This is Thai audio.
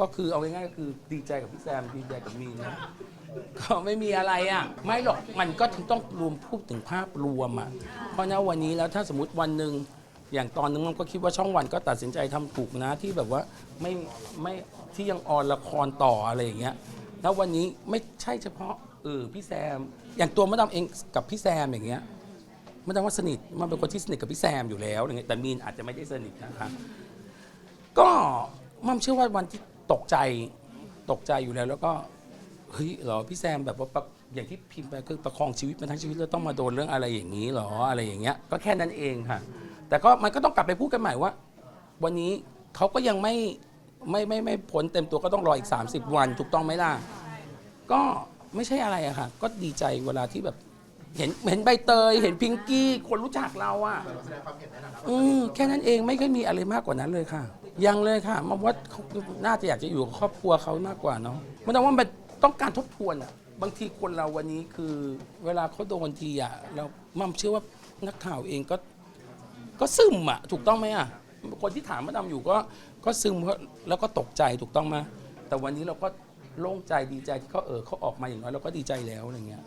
ก็คือเอาง่ายๆก็คือดีใจกับพี่แซมดีใจกับมีนนะก็ไม่มีอะไรอะ ไม่หรอกมันก็ถึงต้องรวมพูดถึงภาพรวมอะเพราะณวันนี้แล้วถ้าสมมติวันหนึ่งอย่างตอนนึงมันก็คิดว่าช่องวันก็ตัดสินใจทำถูกนะที่แบบว่าไม่ไม่ที่ยังออนละครต่ออะไรอย่างเงี้ยแล้ววันนี้ไม่ใช่เฉพาะเออพี่แซม อย่างตัวมดดำเองกับพี่แซมอย่างเงี้ยมดดำว่าสนิทมันเป็นคนที่สนิทกับพี่แซมอยู่แล้วอย่างเงี้ยแต่มีนอาจจะไม่ได้สนิทนะคะก็มั่มเชื่อว่าวันที่ ตกใจตกใจอยู่แล้ว แล้วก็เฮ้ยเหรอพี่แซมแบบว่าประอย่างที่พิมพ์ไปคือประคองชีวิตมาทั้งชีวิตแล้วต้องมาโดนเรื่องอะไรอย่างนี้เหรออะไรอย่างเงี้ย ก็แค่นั้นเองค่ะ แต่ก็มันก็ต้องกลับไปพูดกันใหม่ว่า วันนี้เขาก็ยังไม่ไม่ไม่ไม่พ้นเต็มตัวก็ต้องรออีก 30 วันถูกต้องไหมล่ะก็ไม่ใช่อะไรอะค่ะก็ดีใจเวลาที่แบบ เห็นเห็นใบเตย เห็นพิงกี้คนรู้จักเราอะอืมแค่นั้นเองไม่เคยมีอะไรมากกว่านั้นเลยค่ะ ยังเลยค่ะมาว่าเขาน่าจะอยากจะอยู่กับครอบครัวเขามากกว่าเนาะมันต้องว่ามันต้องการทบทวนอะบางทีคนเราวันนี้คือเวลาเขาโดนทีอะเรามั่มเชื่อว่านักข่าวเองก็ก็ซึมอะถูกต้องไหมอะคนที่ถามมาดำอยู่ก็ก็ซึมเพราะแล้วก็ตกใจถูกต้องไหมแต่วันนี้เราก็โล่งใจดีใจที่เขาเออเขาออกมาอย่างน้อยเราก็ดีใจแล้วอะไรเงี้ย